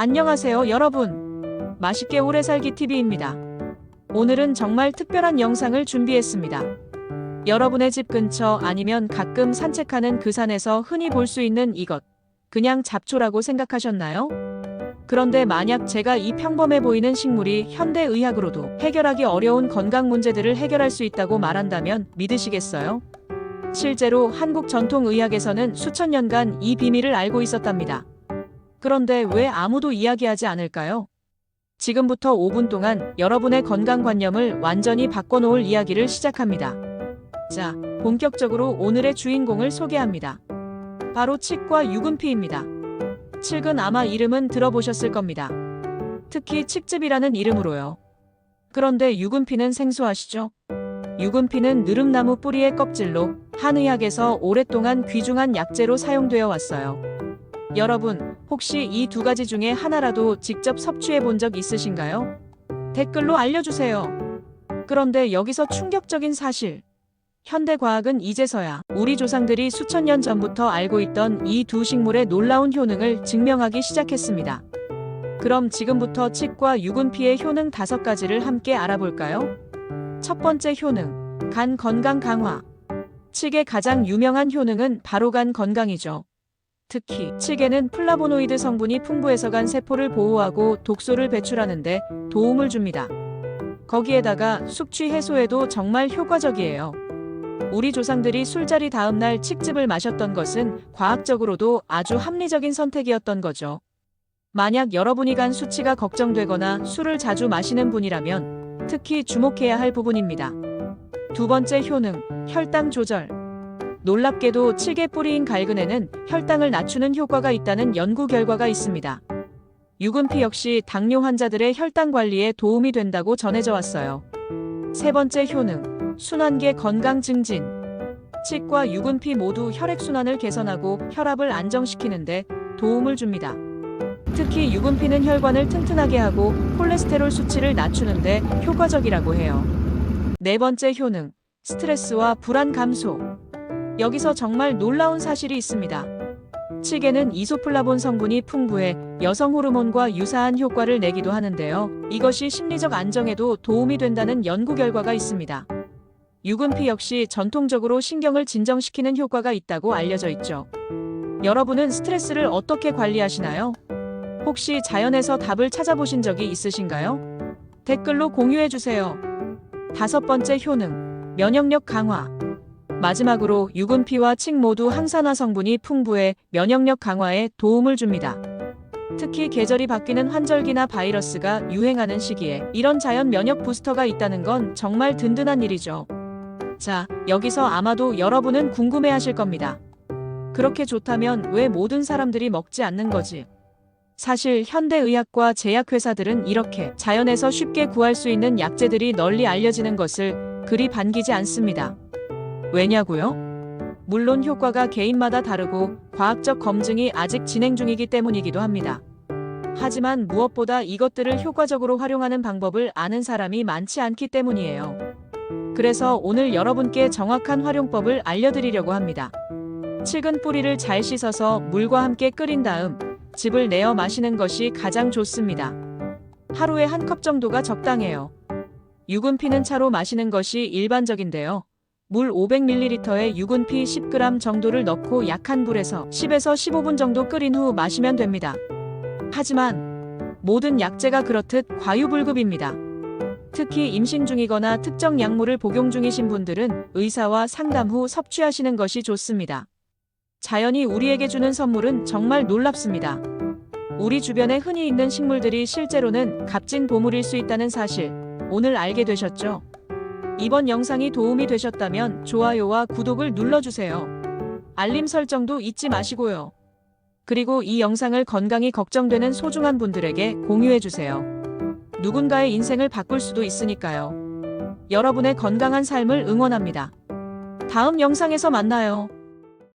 안녕하세요 여러분. 맛있게 오래 살기 TV입니다. 오늘은 정말 특별한 영상을 준비했습니다. 여러분의 집 근처 아니면 가끔 산책하는 그 산에서 흔히 볼 수 있는 이것. 그냥 잡초라고 생각하셨나요? 그런데 만약 제가 이 평범해 보이는 식물이 현대의학으로도 해결하기 어려운 건강 문제들을 해결할 수 있다고 말한다면 믿으시겠어요? 실제로 한국 전통의학에서는 수천 년간 이 비밀을 알고 있었답니다. 그런데 왜 아무도 이야기하지 않을까요? 지금부터 5분 동안 여러분의 건강관념을 완전히 바꿔놓을 이야기를 시작합니다. 자, 본격적으로 오늘의 주인공을 소개합니다. 바로 칡과 유근피입니다. 칡은 아마 이름은 들어보셨을 겁니다. 특히 칡즙이라는 이름으로요. 그런데 유근피는 생소하시죠? 유근피는 느릅나무 뿌리의 껍질로 한의학에서 오랫동안 귀중한 약재로 사용되어 왔어요. 여러분, 혹시 이 두 가지 중에 하나라도 직접 섭취해 본 적 있으신가요? 댓글로 알려주세요. 그런데 여기서 충격적인 사실. 현대 과학은 이제서야 우리 조상들이 수천 년 전부터 알고 있던 이 두 식물의 놀라운 효능을 증명하기 시작했습니다. 그럼 지금부터 칡과 유근피의 효능 다섯 가지를 함께 알아볼까요? 첫 번째 효능, 간 건강 강화. 칡의 가장 유명한 효능은 바로 간 건강이죠. 특히 칡에는 플라보노이드 성분이 풍부해서 간 세포를 보호하고 독소를 배출하는데 도움을 줍니다. 거기에다가 숙취 해소에도 정말 효과적이에요. 우리 조상들이 술자리 다음날 칡즙을 마셨던 것은 과학적으로도 아주 합리적인 선택이었던 거죠. 만약 여러분이 간 수치가 걱정되거나 술을 자주 마시는 분이라면 특히 주목해야 할 부분입니다. 두 번째 효능, 혈당 조절. 놀랍게도 칡의 뿌리인 갈근에는 혈당을 낮추는 효과가 있다는 연구 결과가 있습니다. 유근피 역시 당뇨 환자들의 혈당 관리에 도움이 된다고 전해져 왔어요. 세 번째 효능, 순환계 건강 증진. 칡과 유근피 모두 혈액순환을 개선하고 혈압을 안정시키는데 도움을 줍니다. 특히 유근피는 혈관을 튼튼하게 하고 콜레스테롤 수치를 낮추는데 효과적이라고 해요. 네 번째 효능, 스트레스와 불안 감소. 여기서 정말 놀라운 사실이 있습니다. 칡에는 이소플라본 성분이 풍부해 여성 호르몬과 유사한 효과를 내기도 하는데요. 이것이 심리적 안정에도 도움이 된다는 연구 결과가 있습니다. 유근피 역시 전통적으로 신경을 진정시키는 효과가 있다고 알려져 있죠. 여러분은 스트레스를 어떻게 관리하시나요? 혹시 자연에서 답을 찾아보신 적이 있으신가요? 댓글로 공유해 주세요. 다섯 번째 효능, 면역력 강화. 마지막으로 유근피와 칡 모두 항산화 성분이 풍부해 면역력 강화에 도움을 줍니다. 특히 계절이 바뀌는 환절기나 바이러스가 유행하는 시기에 이런 자연 면역 부스터가 있다는 건 정말 든든한 일이죠. 자, 여기서 아마도 여러분은 궁금해 하실 겁니다. 그렇게 좋다면 왜 모든 사람들이 먹지 않는 거지? 사실 현대의학과 제약회사들은 이렇게 자연에서 쉽게 구할 수 있는 약재들이 널리 알려지는 것을 그리 반기지 않습니다. 왜냐고요? 물론 효과가 개인마다 다르고 과학적 검증이 아직 진행 중이기 때문이기도 합니다. 하지만 무엇보다 이것들을 효과적으로 활용하는 방법을 아는 사람이 많지 않기 때문이에요. 그래서 오늘 여러분께 정확한 활용법을 알려드리려고 합니다. 칡은 뿌리를 잘 씻어서 물과 함께 끓인 다음 즙을 내어 마시는 것이 가장 좋습니다. 하루에 한 컵 정도가 적당해요. 유근피는 차로 마시는 것이 일반적인데요. 물 500ml에 유근피 10g 정도를 넣고 약한 불에서 10에서 15분 정도 끓인 후 마시면 됩니다. 하지만 모든 약재가 그렇듯 과유불급입니다. 특히 임신 중이거나 특정 약물을 복용 중이신 분들은 의사와 상담 후 섭취하시는 것이 좋습니다. 자연이 우리에게 주는 선물은 정말 놀랍습니다. 우리 주변에 흔히 있는 식물들이 실제로는 값진 보물일 수 있다는 사실, 오늘 알게 되셨죠? 이번 영상이 도움이 되셨다면 좋아요와 구독을 눌러주세요. 알림 설정도 잊지 마시고요. 그리고 이 영상을 건강이 걱정되는 소중한 분들에게 공유해주세요. 누군가의 인생을 바꿀 수도 있으니까요. 여러분의 건강한 삶을 응원합니다. 다음 영상에서 만나요.